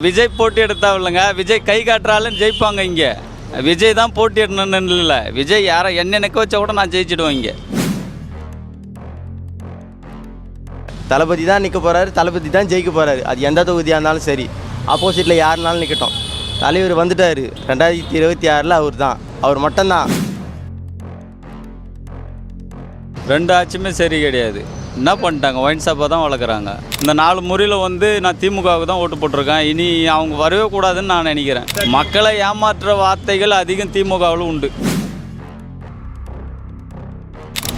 விஜய் போட்டி எடுத்தா இல்லைங்க விஜய் கை காட்டுறாலும் ஜெயிப்பாங்க இங்கே. விஜய் தான் போட்டி இடணும்னு இல்லை விஜய் யாரை என்ன நிற்க வச்சா கூட நான் ஜெயிச்சிடுவேன் இங்கே. தளபதி தான் நிற்க போகிறாரு தளபதி தான் ஜெயிக்க போகிறாரு அது எந்த தொகுதியாக இருந்தாலும் சரி. ஆப்போசிட்டில் யாருனாலும் நிற்கட்டும் தலைவர் வந்துட்டார். ரெண்டாயிரத்தி இருபத்தி ஆறில் அவர் தான். அவர் மட்டும்தான். ரெண்டு ஆட்சியுமே சரி கிடையாது. என்ன பண்ணிட்டாங்க? ஒயின் ஷாப்பை தான் வளர்க்குறாங்க. இந்த நாலு முறையில் வந்து நான் திமுகவுக்கு தான் ஓட்டு போட்டிருக்கேன். இனி அவங்க வரவே கூடாதுன்னு நான் நினைக்கிறேன். மக்களை ஏமாற்றுற வார்த்தைகள் அதிகம் திமுகவில் உண்டு.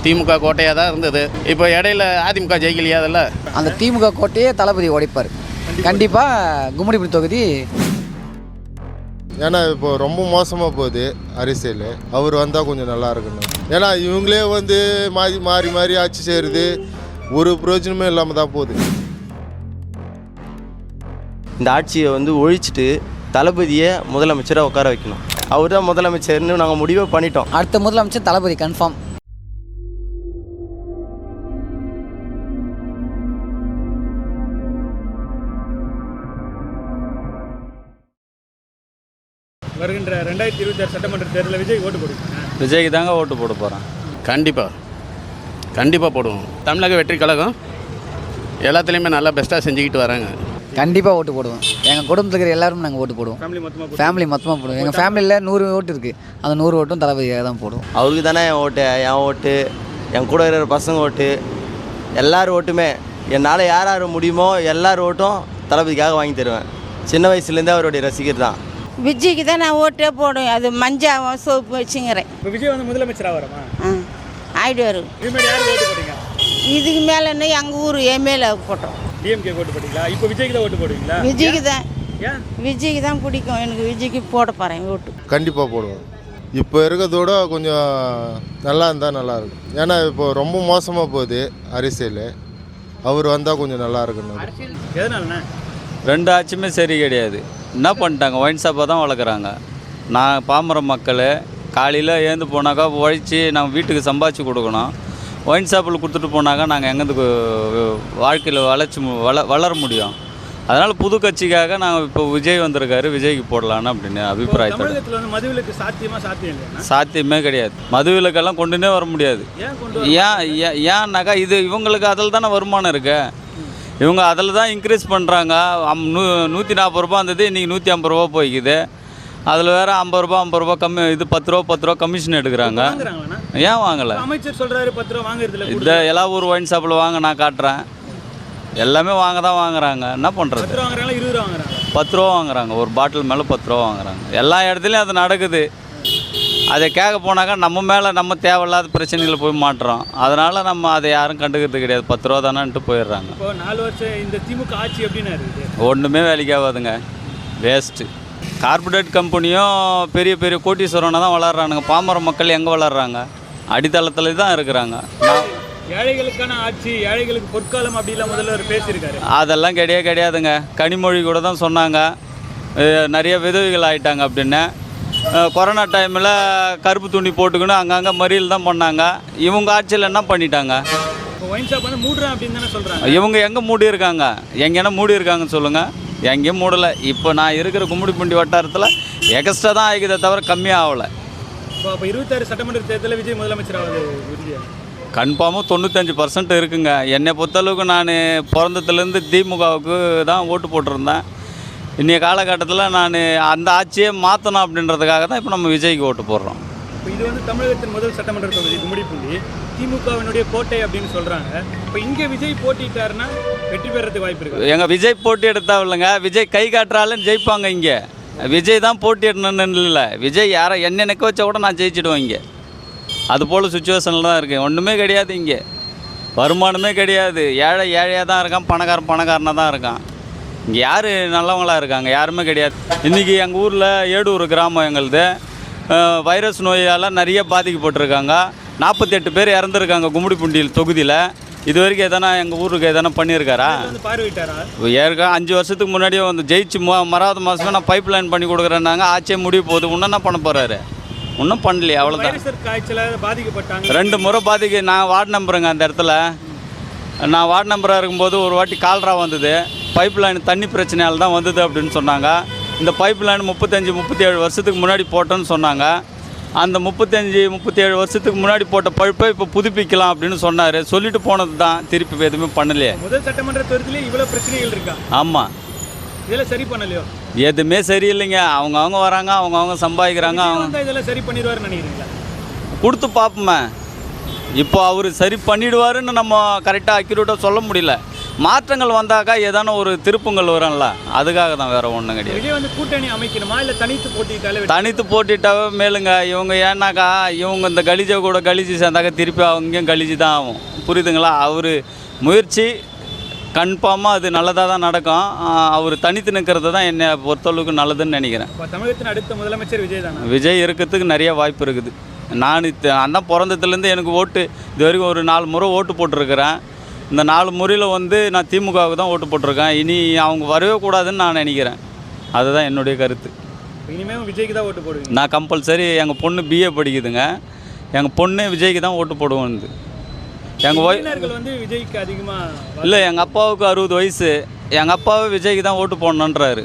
திமுக கோட்டையாக தான் இருந்தது. இப்போ இடையில அதிமுக ஜெயிக்கலையா அதில்? அந்த திமுக கோட்டையே தளபதி உடைப்பார். கண்டிப்பாக கும்மிடிப்பூடி தொகுதி. ஏன்னா இப்போ ரொம்ப மோசமாக போகுது அரசியல். அவர் வந்தால் கொஞ்சம் நல்லா இருக்கணும் ஏன்னா இவங்களே வந்து மாறி மாறி மாறி ஆட்சி செய்கிறது ஒரு பிரயோஜனமே இல்லாமல் தான் போகுது. இந்த ஆட்சியை வந்து ஒழிச்சிட்டு தளபதியை முதலமைச்சராக உட்கார வைக்கணும். அவர் தான் முதலமைச்சர்னு நாங்கள் முடிவே பண்ணிட்டோம். அடுத்த முதலமைச்சர் தளபதி கன்ஃபார்ம் வருகின்ற ரெண்டாயிரத்தி இருபத்தி ஆறு சட்டமன்ற தேர்தலில் விஜய் ஓட்டு போடுவீங்க விஜய்க்கு தாங்க ஓட்டு போட போகிறேன் கண்டிப்பாக கண்டிப்பாக போடுவோம். தமிழக வெற்றி கழகம் எல்லாத்துலேயுமே நல்லா பெஸ்ட்டாக செஞ்சுக்கிட்டு வராங்க. கண்டிப்பாக ஓட்டு போடுவோம். எங்கள் குடும்பத்தில் இருக்கிற எல்லாரும் நாங்கள் ஓட்டு போடுவோம். ஃபேமிலி மொத்தமாக போடுவோம். எங்கள் ஃபேமிலியில் நூறு ஓட்டு இருக்குது அந்த நூறு ஓட்டும் தளபதியாக தான் போடுவோம். அவருக்கு தானே என் ஓட்டு என் ஓட்டு என் கூட இருக்கிற பசங்க ஓட்டு. எல்லார் ஓட்டுமே. என்னால் யார் யார் முடியுமோ எல்லார் ஓட்டும் தளபதிக்காக வாங்கி தருவேன். சின்ன வயசுலேருந்தே அவருடைய ரசிகர் தான். விஜய்க்கு தான் நான் ஓட்டே போடுவேன். அது மஞ்சள் சோப்பு வச்சுங்கிறேன். இப்போ விஜய் வந்து முதலமைச்சராக வரமா ஆ. ஆயிடுவார். இதுக்கு மேலேன்னா எங்கள் ஊர் எம்எல்ஏ போட்டோம். டிஎம்கே ஓட்டு போட்டீங்களா? இப்போ விஜய்க்கு தான் ஓட்டு போடுவீங்களா? விஜய்க்கு தான். ஏன்? விஜய்க்கு தான் பிடிக்கும். எனக்கு விஜய்க்கு போட போகிறேன் ஓட்டு. கண்டிப்பாக போடுவோம். இப்போ இருக்கிறதோட கொஞ்சம் நல்லா இருந்தால் நல்லா இருக்கும். ஏன்னா இப்போ ரொம்ப மோசமாக போகுது அரசியல். அவர் வந்தால் கொஞ்சம் நல்லா இருக்கணும் எதனாலண்ணே? ரெண்டு ஆட்சியுமே சரி கிடையாது. என்ன பண்ணிட்டாங்க? ஒயின் ஷாப்பை தான் வளர்க்குறாங்க. நான் பாமர மக்கள் காலையில் ஏந்து போனாக்கா உழைச்சி நம்ம வீட்டுக்கு சம்பாதிச்சு கொடுக்கணும். ஒயின் ஷாப்பில் கொடுத்துட்டு போனாக்கா நாங்கள் எங்கேருந்து வாழ்க்கையில் வளர்ச்சி வள வளர முடியும். அதனால் புது கட்சிக்காக நாங்கள் இப்போ விஜய் வந்திருக்காரு விஜய்க்கு போடலான்னு அப்படின்னு அபிப்பிராயத்தோட. தமிழகத்தில் வந்து மதுவிலக்கு சாத்தியமா சாத்தியம் இல்லையா சாத்தியமே கிடையாது. மதுவிலக்கெல்லாம் கொண்டுனே வர முடியாது. ஏன் கொண்டு ஏன் ஏன் ஏன்னாக்கா இது இவங்களுக்கு அதில் தானே வருமானம் இருக்கு. இவங்க அதில் தான் இன்க்ரீஸ் பண்ணுறாங்க நூ நூற்றி நாற்பது ரூபா இருந்தது இன்றைக்கி நூற்றி ஐம்பது ரூபா போய்க்குது. அதில் வேறு ஐம்பது ரூபா ஐம்பது ரூபா கம்மி இது பத்து ரூபா பத்து ரூபா கமிஷன் எடுக்கிறாங்க. ஏன் வாங்கலை? அமைச்சர் சொல்றாரு பத்து ரூபா வாங்குறதுல இந்த எல்லா ஊர் ஒயின் ஷாப்பில் வாங்க நான் காட்டுறேன். எல்லாமே வாங்க தான் வாங்குறாங்க. என்ன பண்ணுறது பத்து ரூபா வாங்குறாங்க. ஒரு பாட்டில் மேலே பத்து ரூபா வாங்குறாங்க. எல்லா இடத்துலையும் அது நடக்குது. அதை கேட்க போனாக்கா நம்ம மேலே நம்ம தேவையில்லாத பிரச்சனைகளை போய் மாட்டுறோம். அதனால் நம்ம அதை யாரும் கண்டுக்கிறது கிடையாது. பத்து ரூபா தானேன்ட்டு போயிடுறாங்க. நாலு வருஷம் இந்த திமுக ஆட்சி எப்படின்னா இருக்குது? ஒன்றுமே வேலைக்கு ஆகாதுங்க. வேஸ்ட்டு கார்பரேட் கம்பெனியும் பெரிய பெரிய கோட்டீஸ்வரனை தான் வளர்கிறானுங்க பாமர மக்கள் எங்கே வளர்கிறாங்க அடித்தளத்தில் தான் இருக்கிறாங்க. ஏழைகளுக்கான ஆட்சி ஏழைகளுக்கு பொற்காலம் அப்படிலாம் முதல்வர் பேசியிருக்காரு. அதெல்லாம் கிடையாது கிடையாதுங்க. கனிமொழி கூட தான் சொன்னாங்க. நிறைய விதவைகள் ஆயிட்டாங்க அப்படின்னு. கொரோனா டைமில் கருப்பு துணி போட்டுக்கணும் அங்கங்கே மறியல் தான் பண்ணாங்க. இவங்க ஆட்சியில் என்ன பண்ணிட்டாங்க? இவங்க எங்கே மூடி இருக்காங்க எங்கேனா மூடி இருக்காங்கன்னு சொல்லுங்கள் எங்கேயும் மூடலை. இப்போ நான் இருக்கிற கும்மிடிப்பூண்டி வட்டாரத்தில் எக்ஸ்ட்ரா தான் ஆகிக்குதே தவிர கம்மியாக ஆகலை. இப்போ அப்போ இருபத்தாறு சட்டமன்ற தேர்தலில் விஜய் முதலமைச்சர் ஆகுது கன்ஃபார்மாக தொண்ணூத்தஞ்சு பர்சன்ட் இருக்குங்க. என்னை பொறுத்தளவுக்கு நான் பிறந்ததுலேருந்து திமுகவுக்கு தான் ஓட்டு போட்டிருந்தேன். இன்றைய காலகட்டத்தில் நான் அந்த ஆட்சியை மாற்றணும் அப்படின்றதுக்காக தான் இப்போ நம்ம விஜய்க்கு ஓட்டு போடுறோம். இது வந்து தமிழகத்தின் முதல் சட்டமன்ற தொகுதி கும்மிடிப்பூண்டி திமுகவினுடைய கோட்டை அப்படின்னு சொல்றாங்க. இப்போ இங்கே விஜய் போட்டிட்டாருன்னா வெற்றி பெறதுக்கு வாய்ப்பு இருக்கு? எங்கள் விஜய் போட்டி எடுத்தா இல்லைங்க விஜய் கை காட்டுறாலும் ஜெயிப்பாங்க இங்கே. விஜய் தான் போட்டி இல்லை. விஜய் யாரை என்ன நிற்க வச்சா கூட நான் ஜெயிச்சிடுவேன் இங்கே. அது போல் சுச்சுவேஷனில் தான் இருக்கேன் ஒன்றுமே கிடையாது இங்கே. வருமானமே கிடையாது. ஏழை ஏழையாக தான் இருக்கான். பணக்காரன் பணக்காரனாக தான் இருக்கான். இங்கே யார் நல்லவங்களா இருக்காங்க? யாருமே கிடையாது. இன்றைக்கி எங்கள் ஊரில் ஏடூர் கிராமம் எங்களுது. வைரஸ் நோயால் நிறைய பாதிக்கப்பட்டிருக்காங்க. நாற்பத்தெட்டு பேர் இறந்துருக்காங்க கும்மிடிப்பூண்டியில் தொகுதியில். இது வரைக்கும் எதனா எங்கள் ஊருக்கு எதனா பண்ணியிருக்காரா? ஏற்க அஞ்சு வருஷத்துக்கு முன்னாடியே வந்து ஜெயிச்சு மொ மறாவது மாதமே நான் பைப் லைன் பண்ணி கொடுக்குறேன்னாங்க. ஆட்சியே முடிய போகுது. இன்னும் என்ன பண்ண போகிறாரு இன்னும் பண்ணலையே அவ்வளோதான் பாதிக்கப்பட்டாங்க. ரெண்டு முறை பாதிக்க நான் வார்டு நம்பருங்க அந்த இடத்துல. நான் வார்டு நம்பராக இருக்கும்போது ஒரு வாட்டி கால்ரா வந்தது. பைப் லைன் தண்ணி பிரச்சனையால் தான் வந்தது அப்படின்னு சொன்னாங்க. இந்த பைப் லைன் முப்பத்தஞ்சு முப்பத்தி ஏழு வருஷத்துக்கு முன்னாடி போட்டோன்னு சொன்னாங்க. அந்த முப்பத்தஞ்சு முப்பத்தி ஏழு வருஷத்துக்கு முன்னாடி போட்ட பழுப்பை இப்போ புதுப்பிக்கலாம் அப்படின்னு சொன்னார். சொல்லிட்டு போனது தான் திருப்பி எதுவுமே பண்ணலையே. முதல் சட்டமன்ற தொகுதியிலே இவ்வளவு பிரச்சனைகள் இருக்கா? ஆமாம் இதெல்லாம் சரி பண்ணலையோ? எதுவுமே சரியில்லைங்க. அவங்க அவங்க வராங்க அவங்க அவங்க சம்பாதிக்கிறாங்க அவங்க இதெல்லாம் சரி பண்ணிடுவாருன்னு நினைக்கிறீங்களா? கொடுத்து பார்ப்போமே. இப்போ அவர் சரி பண்ணிடுவாருன்னு நம்ம கரெக்டாக அக்யூரேட்டாக சொல்ல முடியல. மாற்றங்கள் வந்தாக்கா ஏதான ஒரு திருப்பங்கள் வரும்ல அதுக்காக தான் வேறு ஒன்றும் கிடையாது. வந்து கூட்டணி அமைக்கணுமா? இல்ல தனித்து போட்டிட்டாலே தனித்து போட்டிட்டாவே மேலுங்க இவங்க ஏன்னாக்கா இவங்க இந்த கலிஜை கூட கலிஜி சேர்ந்தாக்கா திருப்பி அவங்கேயும் கலிஜி தான் ஆகும். புரியுதுங்களா? அவர் முயற்சி கன்ஃபார்மாக அது நல்லதாக தான் நடக்கும். அவர் தனித்து நிற்கிறது தான் என்னை பொறுத்தளவுக்கு நல்லதுன்னு நினைக்கிறேன். இப்ப தமிழகத்தின் அடுத்த முதலமைச்சர் விஜய் தானா? விஜய் இருக்கிறதுக்கு நிறைய வாய்ப்பு இருக்குது. நான் தான் பிறந்ததுலேருந்து எனக்கு ஓட்டு இது வரைக்கும் ஒரு நாலு முறை ஓட்டு போட்டிருக்கிறேன். இந்த நாலு முறையில் வந்து நான் திமுகவுக்கு தான் ஓட்டு போட்டிருக்கேன். இனி அவங்க வரவே கூடாதுன்னு நான் நினைக்கிறேன். அதுதான் என்னுடைய கருத்து. இப்ப இனிமே விஜய்க்கு தான் ஓட்டு போடுவீங்க? நான் கம்பல்சரி எங்கள் பொண்ணு பிஏ படிக்குதுங்க. எங்கள் பொண்ணு விஜய்க்கு தான் ஓட்டு போடுவோம் எங்கள் ஒய் இளைஞர்கள் வந்து விஜய்க்கு அதிகமா இல்லை எங்கள் அப்பாவுக்கு அறுபது வயசு. எங்கள் அப்பாவே விஜய்க்கு தான் ஓட்டு போடணுன்றாரு.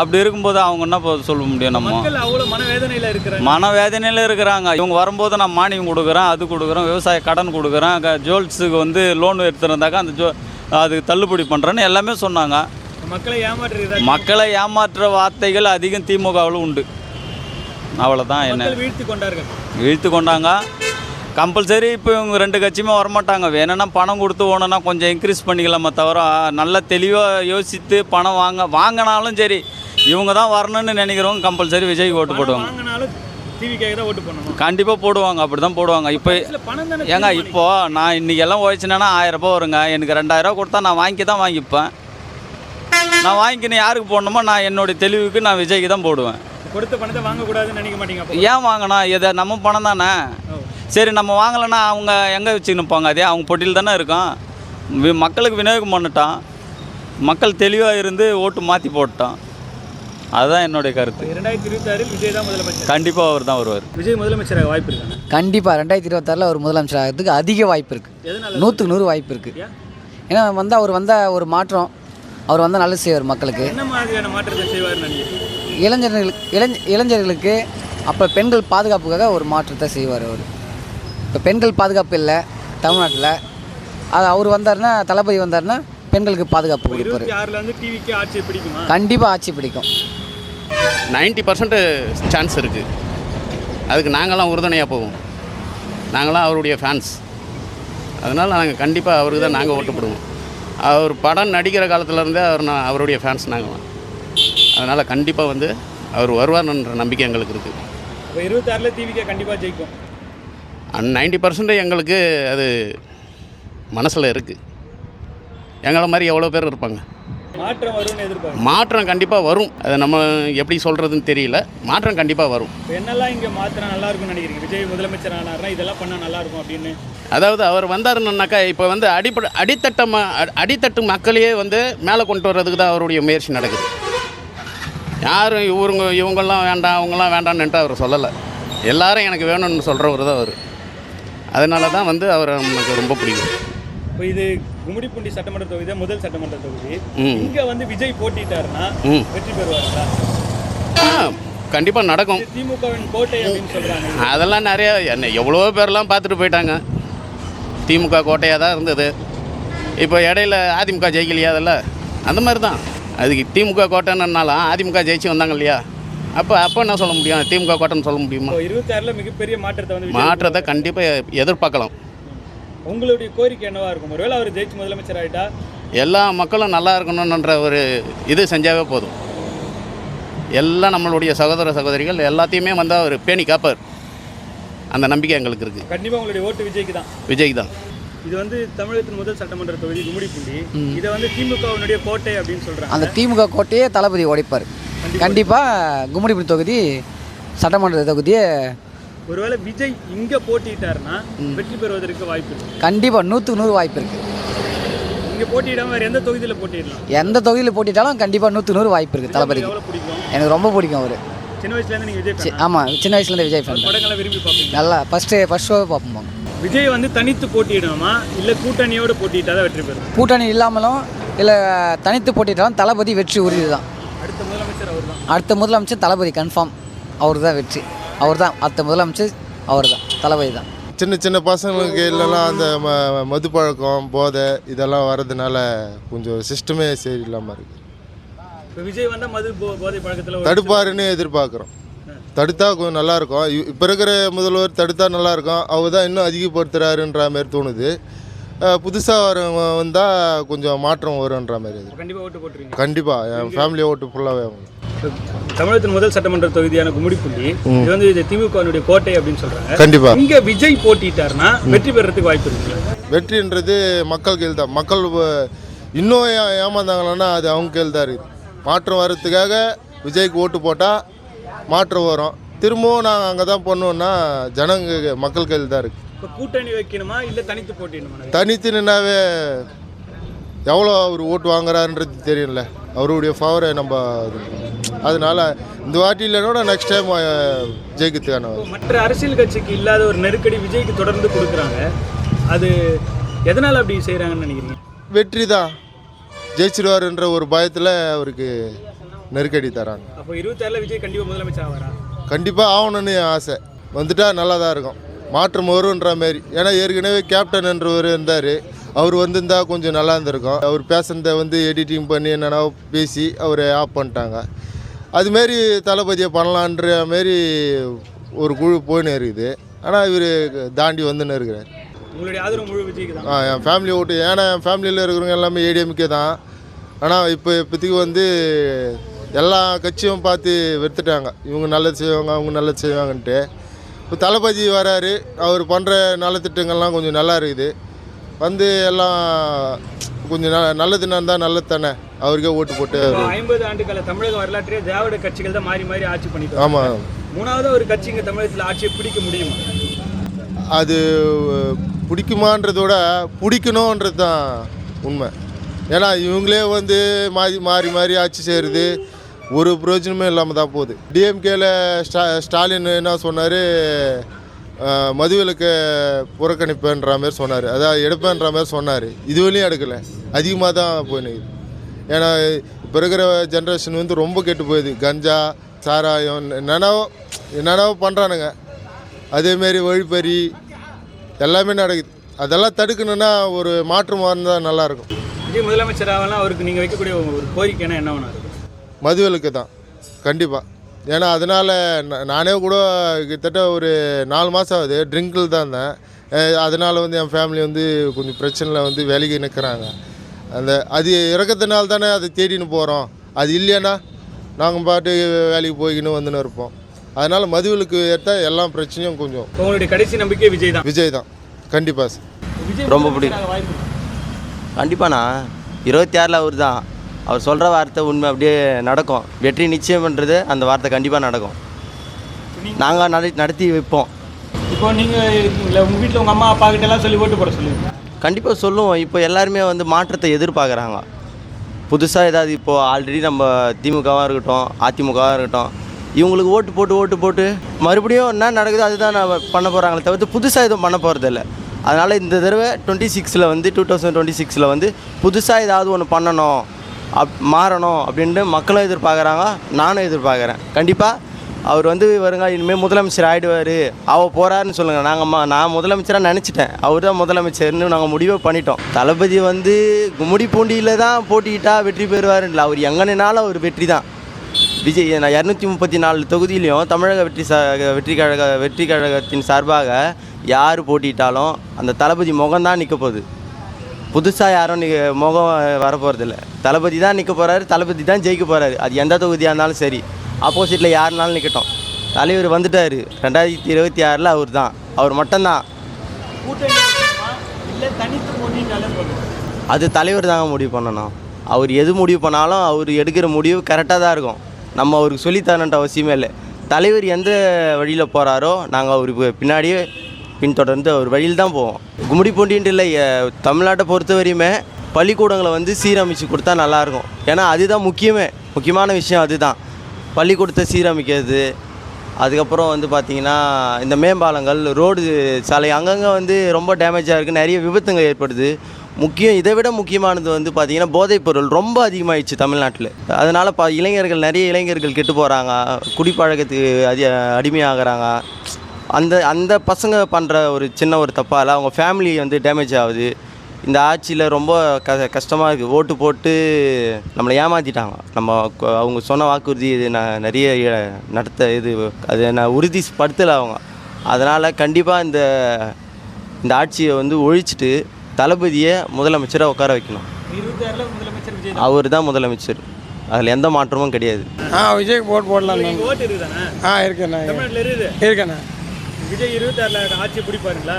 அப்படி இருக்கும்போது அவங்க என்ன சொல்ல முடியும் நம்ம? அவ்வளவு மனவேதனையில இருக்கிறாங்க. மனவேதனையில் இருக்கிறாங்க. இவங்க வரும்போது நான் மானியம் கொடுக்குறேன் அது கொடுக்குறேன் விவசாய கடன் கொடுக்குறேன் ஜுவல்ஸுக்கு வந்து லோன் எடுத்துருந்தாக்கா அந்த ஜோ அது தள்ளுபடி பண்ணுறேன்னு எல்லாமே சொன்னாங்க. மக்களை ஏமாற்றுறதா மக்களை ஏமாற்ற வார்த்தைகள் அதிகம் திமுகவில் உண்டு. அவ்வளோதான் என்ன? வீழ்த்தி கொண்டார்கள். இழுத்து கொண்டாங்க. கம்பல்சரி இப்போ இவங்க ரெண்டு கட்சியுமே வரமாட்டாங்க. வேணும்னா பணம் கொடுத்து ஓணுன்னா கொஞ்சம் இன்க்ரீஸ் பண்ணிக்கலாமே தவிர நல்ல தெளிவாக யோசித்து பணம் வாங்க வாங்கினாலும் சரி இவங்க தான் வரணும்னு நினைக்கிறவங்க கம்பல்சரி விஜய்க்கு ஓட்டு போடுவாங்க. கண்டிப்பாக போடுவாங்க அப்படி தான் போடுவாங்க இப்போ ஏங்க இப்போ நான் இன்னைக்கு எல்லாம் உழைச்சினேன்னா ஆயிரம் ரூபாய் வருங்க. எனக்கு ரெண்டாயிரம் ரூபாய் கொடுத்தா நான் வாங்கி தான் வாங்கிப்பேன். நான் வாங்கிக்கின்னு யாருக்கு போடணுமோ நான் என்னுடைய தெளிவுக்கு நான் விஜய்க்கு தான் போடுவேன். கொடுத்த பணத்தை வாங்கக்கூடாதுன்னு நினைக்க மாட்டீங்க ஏன் வாங்கணும் இதை நம்ம பணம் தானே. சரி நம்ம வாங்கலைன்னா அவங்க எங்கே வச்சுக்கின்னு போங்க அதே அவங்க பொட்டியில் தானே இருக்கும். வி- மக்களுக்கு விநியோகம் பண்ணிட்டோம் மக்கள் தெளிவாக இருந்து ஓட்டு மாற்றி போட்டோம் அதுதான் என்னுடைய கருத்து. இரண்டாயிரத்தி இருபத்தி ஆறில் விஜய் தான் முதலமைச்சர். கண்டிப்பாக அவர் தான் வருவார். விஜய் முதலமைச்சராக வாய்ப்பு இருக்காங்க கண்டிப்பாக ரெண்டாயிரத்தி இருபத்தாறில் ஒரு முதலமைச்சர் ஆகிறதுக்கு அதிக வாய்ப்பு இருக்குது எதனால? நூற்றுக்கு நூறு வாய்ப்பு இருக்குது ஏன்? ஏன்னா வந்து அவர் வந்த ஒரு மாற்றம். அவர் வந்தால் நல்லது செய்வார் மக்களுக்கு. என்ன மாதிரியான மாற்றத்தை செய்வார்னு நினைக்கிறீங்க இளைஞர்களுக்கு இளைஞ இளைஞர்களுக்கு அப்போ பெண்கள் பாதுகாப்புக்காக ஒரு மாற்றத்தை செய்வார் அவர். இப்போ பெண்கள் பாதுகாப்பு இல்லை தமிழ்நாட்டில். அது அவர் வந்தாருன்னா தளபதி வந்தாருன்னா பெண்களுக்கு பாதுகாப்பு கொடுப்பாரு கண்டிப்பாக ஆட்சி பிடிக்கும். 90% பர்சன்ட் சான்ஸ் இருக்குது அதுக்கு நாங்களாம் உறுதுணையாக போவோம். நாங்களாம் அவருடைய ஃபேன்ஸ் அதனால் நாங்கள் கண்டிப்பாக அவருக்கு தான் நாங்கள் ஓட்டு போடுவோம் அவர் படம் நடிக்கிற காலத்துலேருந்தே அவர் நான் அவருடைய ஃபேன்ஸ் நாங்களாம் அதனால் கண்டிப்பாக வந்து அவர் வருவார்ன்ற நம்பிக்கை எங்களுக்கு இருக்குது இப்போ இருபத்தி ஆறுல டிவிக்கே கண்டிப்பா ஜெயிக்கும் நைன்டி பர்சன்ட் எங்களுக்கு அது மனசில் இருக்குது எங்களை மாதிரி எவ்வளோ பேர் இருப்பாங்க? மாற்றம் வரும்னு எதிர்பார்க்கு மாற்றம் கண்டிப்பாக வரும். அது நம்ம எப்படி சொல்கிறதுன்னு தெரியல. மாற்றம் கண்டிப்பாக வரும். இப்போ என்னெல்லாம் இங்கே மாத்திரம் நல்லா இருக்கும்னு நினைக்கிறீங்க? விஜய் முதலமைச்சர் ஆனார்னா இதெல்லாம் பண்ணா நல்லா இருக்கும் அப்படின்னு. அதாவது அவர் வந்தாருன்னாக்கா இப்போ வந்து அடிப்படை அடித்தட்ட ம அடித்தட்டு மக்களையே வந்து மேலே கொண்டு வர்றதுக்கு தான் அவருடைய முயற்சி நடக்குது. யாரும் இவருங்க இவங்கெல்லாம் வேண்டாம் அவங்கெல்லாம் வேண்டாம்னுட்டு அவர் சொல்லலை. எல்லாரும் எனக்கு வேணும்னு சொல்கிறவர் தான் அவர். அதனால தான் வந்து அவரை நமக்கு ரொம்ப பிடிக்கும். இப்போ இது கும்மிடிப்பூண்டி சட்டமன்ற தொகுதி தான் முதல் சட்டமன்ற தொகுதி. இங்க வந்து விஜய் போட்டிட்டாருன்னா ம். வெற்றி பெறுவாருங்களா? ஆ கண்டிப்பாக நடக்கும். திமுகவின் கோட்டை அப்படின்னு சொல்றாங்க. அதெல்லாம் நிறைய என்ன எவ்வளோ பேர்லாம் பார்த்துட்டு போயிட்டாங்க. திமுக கோட்டையாக தான் இருந்தது. இப்போ இடையில அதிமுக ஜெயிக்கலையா அதில் அந்த மாதிரி தான் அதுக்கு திமுக கோட்டைன்னாலும் அதிமுக ஜெயிச்சு வந்தாங்க இல்லையா? அப்போ அப்போ என்ன சொல்ல முடியும்? திமுக கோட்டைன்னு சொல்ல முடியுமா? இப்போ இருபத்தி ஆறுல மிகப்பெரிய மாற்றத்தை வந்து மாற்றத்தை கண்டிப்பாக எதிர்பார்க்கலாம். உங்களுடைய கோரிக்கை என்னவா இருக்கும்? ஒருவேளை அவர் ஜெயிச்சு முதலமைச்சர் ஆயிட்டா? எல்லா மக்களும் நல்லா இருக்கணுன்ற ஒரு இது செஞ்சாவே போதும். எல்லாம் நம்மளுடைய சகோதர சகோதரிகள் எல்லாத்தையுமே வந்து அவர் பேணி காப்பார். அந்த நம்பிக்கை எங்களுக்கு இருக்குது கண்டிப்பா உங்களுடைய ஓட்டு விஜய்க்கு தான். விஜய் தான். இது வந்து தமிழகத்தின் முதல் சட்டமன்ற தொகுதி கும்மிடிப்பூண்டி. இதை வந்து திமுகவினுடைய கோட்டை அப்படின்னு சொல்றாங்க. அந்த திமுக கோட்டையே தளபதி உடைப்பார். கண்டிப்பாக கும்மிடிப்பூடி தொகுதி சட்டமன்ற தொகுதியை ஒருவேளை விஜய் இங்க போட்டிட்டாருன்னா வெற்றி பெறுவதற்கு வாய்ப்பு இருக்கு. கண்டிப்பாக நூற்றுக்கு நூறு வாய்ப்பு இருக்குது இங்க போட்டியிடாம வேற எந்த தொகுதியில போட்டியிடலாம்? எந்த தொகுதியில் போட்டிட்டாலும் கண்டிப்பாக நூற்றுக்கு நூறு வாய்ப்பு இருக்குது தளபதிக்கு பிடிக்கும்? எனக்கு ரொம்ப பிடிக்கும் அவர். சின்ன வயசுல இருந்து நீங்க விஜய் fan ஆ? ஆமாம் சின்ன வயசுலேருந்து விஜய் ஃபேன் படங்களை விரும்பி பார்ப்பீங்க நல்லா ஃபஸ்ட்டு ஃபஸ்ட் ஷோவே பார்ப்போம் விஜய் வந்து தனித்து போட்டியிடணுமா? இல்ல கூட்டணியோட போட்டியிட்டா தான் வெற்றி பெறும்? கூட்டணி இல்லாமலும் இல்லை தனித்து போட்டிட்டாலும் தளபதி வெற்றி உறுதி தான் முதலமைச்சர் அவர் தான் அடுத்த முதலமைச்சர் தளபதி கன்ஃபார்ம் அவர் தான் வெற்றி. அவர் தான் அடுத்த முதலமைச்சர் அவர் தான் தளபதி தான். சின்ன சின்ன பசங்களுக்கு இல்லைலாம் அந்த ம மது பழக்கம் போதை இதெல்லாம் வர்றதுனால கொஞ்சம் சிஸ்டமே சரியில்லாமல் இருக்குது இப்போ விஜய் வந்தால் மது போ- போதை பழக்கத்தில் தடுப்பாருன்னு எதிர்பார்க்குறோம். தடுத்தா கொஞ்சம் நல்லா இருக்கும். இப்போ இருக்கிற முதல்வர் தடுத்தா நல்லா இருக்கும். அவர் தான் இன்னும் அதிகப்படுத்துறாருன்ற மாதிரி தோணுது. புதுசாக வரவங்க வந்தால் கொஞ்சம் மாற்றம் வரும்ன்ற மாதிரி இது கண்டிப்பாக ஓட்டு போட்டுருவீங்க. கண்டிப்பாக என் ஃபேமிலி ஓட்டு ஃபுல்லாகவே தமிழகத்தின் முதல் சட்டமன்ற தொகுதியான கும்மிடிப்பூண்டி இது வந்து இது திமுகவினுடைய கோட்டை அப்படின்னு சொல்றாங்க. கண்டிப்பாக இங்க விஜய் போட்டிட்டாருன்னா வெற்றி பெறறதுக்கு வாய்ப்பு இருக்குங்களா? வெற்றின்றது மக்கள் கையில் தான் மக்கள் இன்னும் ஏ ஏமாந்தாங்கன்னா அது அவங்க கையில் தான் இருக்குது மாற்றம் வர்றதுக்காக விஜய்க்கு ஓட்டு போட்டால் மாற்றம் வரும். திரும்பவும் நாங்கள் அங்கே தான் பண்ணோன்னா ஜனங்க மக்கள் கையில் தான் இருக்குது இப்போ கூட்டணி வைக்கணுமா இல்ல தனித்து போட்டிடணுமா தனித்து நின்னாவே எவ்வளோ அவர் ஓட்டு வாங்குறாருன்றது தெரியல. அவருடைய ஃபவரை நம்ம. அதனால இந்த வாட்டி இல்லைனோட நெக்ஸ்ட் டைம் ஜெயிக்கிறதுக்கான மற்ற அரசியல் கட்சிக்கு இல்லாத ஒரு நெருக்கடி விஜய்க்கு தொடர்ந்து கொடுக்குறாங்க. அது எதனால அப்படி செய்றாங்கன்னு நினைக்கிறீங்க? வெற்றி தான். ஜெயிச்சிடுவாருன்ற ஒரு பயத்தில் அவருக்கு நெருக்கடி தராங்க. அப்போ இருபத்தாறுல விஜய் கண்டிப்பா முதலமைச்சர் ஆவாரா? கண்டிப்பாக ஆகணும்னு ஆசை. வந்துட்டா நல்லா தான் இருக்கும். மாற்றம் வருன்ற மாரி. ஏன்னா ஏற்கனவே கேப்டன் என்றவர் இருந்தார். அவர் வந்திருந்தா கொஞ்சம் நல்லா இருந்திருக்கும். அவர் பேசுனதை வந்து எடிட்டிங் பண்ணி என்னென்னா பேசி அவரை ஆஃப் பண்ணிட்டாங்க. அதுமாரி தளபதியை பண்ணலான்ற மாரி ஒரு குழு போயின்னு இருக்குது. ஆனால் இவர் தாண்டி வந்துன்னு இருக்கிறார். உங்களுடைய ஆதரவு முழு விஜய்க்கு தான். ஆ என் ஃபேமிலி ஓட்டு ஏன்னா என் ஃபேமிலியில் இருக்கிறவங்க எல்லாமே ஏடிஎம்கே தான். ஆனால் இப்போ இப்போதைக்கு வந்து எல்லா கட்சியும் பார்த்து வெறுத்துட்டாங்க. இவங்க நல்லது செய்வாங்க அவங்க நல்லது செய்வாங்கன்ட்டு. இப்போ தளபதி வராரு அவர் பண்ணுற நலத்திட்டங்கள்லாம் கொஞ்சம் நல்லா இருக்குது. வந்து எல்லாம் கொஞ்சம் ந நல்லது நடந்தால் நல்லது தானே அவருக்கே ஓட்டு போட்டு ஐம்பது ஆண்டுகால தமிழக வரலாற்றிலே திராவிட கட்சிகள் தான் மாறி மாறி ஆட்சி பண்ணிட்டு. ஆமாம் மூணாவது ஒரு கட்சி இங்க தமிழகத்தில் ஆட்சியை பிடிக்க முடியுமா? அது பிடிக்குமான்றத விட பிடிக்கணுன்றது தான் உண்மை. ஏன்னா இவங்களே வந்து மாறி மாறி மாறி ஆட்சி செய்கிறது ஒரு பிரயோஜனமே இல்லாமல் தான் போகுது. டிஎம்கேல ஸ்டா ஸ்டாலின் என்ன சொன்னார்? மதுவிலக்கு புறக்கணிப்புன்ற மாதிரி சொன்னார். அதாவது எடுப்பேன்ற மாதிரி சொன்னார். இதுவரையும் எடுக்கலை. அதிகமாக தான் போயினுக்குது ஏன்னா இப்போ இருக்கிற ஜென்ரேஷன் வந்து ரொம்ப கெட்டு போயிடுது கஞ்சா சாராயம் என்னென்னவோ என்னென்னவோ பண்ணுறானுங்க அதேமாரி வழிப்பறி எல்லாமே நடக்குது. அதெல்லாம் தடுக்கணுன்னா ஒரு மாற்றம் வந்தால் நல்லாயிருக்கும் விஜய் முதலமைச்சர் ஆகலாம். அவருக்கு நீங்கள் வைக்கக்கூடிய ஒரு கோரிக்கைனா என்ன வேணா மதுவிலக்கு தான். கண்டிப்பாக ஏன்னா அதனால் நானே கூட கிட்டத்தட்ட ஒரு நாலு மாதம் ஆகுது. ட்ரிங்கில் தான் இருந்தேன். அதனால வந்து என் ஃபேமிலி வந்து கொஞ்சம் பிரச்சனையில் வந்து வேலைக்கு நிற்கிறாங்க அந்த அது இறக்கத்தினால தானே அதை தேடின்னு போகிறோம் அது இல்லைன்னா நாங்கள் பாட்டு வேலைக்கு போய்க்கின்னு வந்துன்னு இருப்போம். அதனால் மதுவிலக்கு ஏற்ற எல்லா பிரச்சனையும் கொஞ்சம் உங்களுடைய கடைசி நம்பிக்கை விஜய் தான். விஜய் தான். கண்டிப்பாக சார். ரொம்ப பிடிக்கும். கண்டிப்பாண்ணா. இருபத்தி ஆறில் அவர் தான் அவர் சொல்கிற வார்த்தை உண்மை அப்படியே நடக்கும். வெற்றி நிச்சயம்ன்றது அந்த வார்த்தை கண்டிப்பாக நடக்கும். நாங்கள் நட நடத்தி வைப்போம். இப்போ நீங்க இல்லை உங்க வீட்டில் உங்க அம்மா அப்பா கிட்ட எல்லாம் சொல்லி ஓட்டு போட சொல்லுவீங்க கண்டிப்பாக சொல்லுவோம். இப்போ எல்லாருமே வந்து மாற்றத்தை எதிர்பார்க்குறாங்க. புதுசாக ஏதாவது இப்போது ஆல்ரெடி நம்ம திமுகவாக இருக்கட்டும் அதிமுகவாக இருக்கட்டும் இவங்களுக்கு ஓட்டு போட்டு ஓட்டு போட்டு மறுபடியும் என்ன நடக்குது அதுதான் நான் பண்ண போகிறாங்களே தவிர்த்து புதுசாக எதுவும் பண்ண போகிறதில்ல அதனால் இந்த தடவை டுவெண்ட்டி சிக்ஸில் வந்து டூ தௌசண்ட் டுவெண்ட்டி சிக்ஸில் வந்து புதுசாக ஏதாவது ஒன்று பண்ணணும். அப் மாறணும் அப்படின்ட்டு மக்களும் எதிர்பார்க்குறாங்க நானும் எதிர்பார்க்குறேன். கண்டிப்பாக அவர் வந்து வருங்க இனிமேல் முதலமைச்சர் ஆகிடுவார் அவ போகிறாருன்னு சொல்லுங்கள் நாங்கள் மா நான் முதலமைச்சராக நினச்சிட்டேன். அவர் தான் முதலமைச்சர்னு நாங்கள் முடிவே பண்ணிட்டோம். தளபதி வந்து கும்முடி பூண்டியில் தான் போட்டிக்கிட்டால் வெற்றி பெறுவாருன்னு அவர் எங்கனாலும் அவர் வெற்றி தான் விஜய் நான் இரநூத்தி முப்பத்தி நாலு தொகுதியிலையும் தமிழக வெற்றி சா வெற்றி கழக வெற்றி கழகத்தின் சார்பாக யார் போட்டிட்டாலும் அந்த தளபதி முகம்தான் நிற்க போகுது. புதுசாக யாரும் நீ முகம் வரப்போகிறதில்ல தளபதி தான் நிற்க போகிறாரு தளபதி தான் ஜெயிக்க போகிறாரு அது எந்த தொகுதியாக இருந்தாலும் சரி. ஆப்போசிட்டில் யாருனாலும் நிற்கட்டும் தலைவர் வந்துட்டார். ரெண்டாயிரத்தி இருபத்தி ஆறில் அவர் தான் அவர் மட்டும்தான். அது தலைவர் தாங்க முடிவு பண்ணணும். அவர் எது முடிவு பண்ணாலும் அவர் எடுக்கிற முடிவு கரெக்டாக தான் இருக்கும். நம்ம அவருக்கு சொல்லித்தரன்ற அவசியமே இல்லை. தலைவர் எந்த வழியில் போகிறாரோ நாங்கள் அவருக்கு பின்னாடியே பின்தொடர்ந்து அவர் வழியில் தான் போவோம். கும்மிடி பூண்டின்ட்டு இல்லை தமிழ்நாட்டை பொறுத்த வரையுமே பள்ளிக்கூடங்களை வந்து சீரமைச்சு கொடுத்தா நல்லாயிருக்கும். ஏன்னா அதுதான் முக்கியமே. முக்கியமான விஷயம் அதுதான். பள்ளிக்கூடத்தை சீரமைக்கிறது அதுக்கப்புறம் வந்து பார்த்திங்கன்னா இந்த மேம்பாலங்கள் ரோடு சாலை அங்கங்கே வந்து ரொம்ப டேமேஜாக இருக்குது நிறைய விபத்துங்க ஏற்படுது. முக்கியம் இதை விட முக்கியமானது வந்து பார்த்திங்கன்னா போதைப்பொருள் ரொம்ப அதிகமாகிடுச்சு தமிழ்நாட்டில். அதனால் ப இளைஞர்கள் நிறைய இளைஞர்கள் கெட்டு போகிறாங்க குடிப்பழக்கத்துக்கு அதி அடிமையாகிறாங்க. அந்த அந்த பசங்க பண்ணுற ஒரு சின்ன ஒரு தப்பால் அவங்க ஃபேமிலி வந்து டேமேஜ் ஆகுது. இந்த ஆட்சியில் ரொம்ப க கஷ்டமாக இருக்குது ஓட்டு போட்டு நம்மளை ஏமாற்றிட்டாங்க நம்ம அவங்க சொன்ன வாக்குறுதி இது நான் நிறைய நடத்த இது அதை நான் உறுதி படுத்தலை அவங்க. அதனால் கண்டிப்பாக இந்த இந்த ஆட்சியை வந்து ஒழிச்சிட்டு தளபதியை முதலமைச்சரை உட்கார வைக்கணும். அவர் தான் முதலமைச்சர். அதில் எந்த மாற்றமும் கிடையாது. ஆ விஜய்க்கு போட் போடலாம் ஆ இருக்கேண்ணா இருக்கேண்ணா. விஜய் இருபத்தாறுல ஆட்சி பிடிப்பாருங்களா?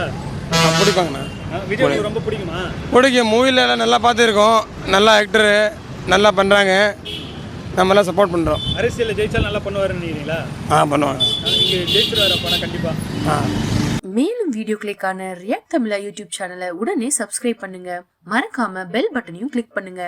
பிடிப்பாங்கண்ணா. ஆ, விஜய் ரொம்ப பிடிக்குமா? பிடிக்கும். மூவில எல்லாம் நல்லா பார்த்துருக்கோம். நல்லா ஆக்டரு நல்லா பண்ணுறாங்க நம்மளாம் சப்போர்ட் பண்ணுறோம் அரசியலில் ஜெயிச்சாலும் நல்லா பண்ணுவாருன்னு நினைக்கிறீங்களா? ஆ பண்ணுவாங்க. இங்கே ஜெயிச்சிருவாரு அப்போனா கண்டிப்பாக ஆ. மேலும் வீடியோக்களுக்கான ரியாக்ட் தமிழா யூடியூப் சேனலை உடனே சப்ஸ்கிரைப் பண்ணுங்க. மறக்காம பெல் பட்டனையும் கிளிக் பண்ணுங்க.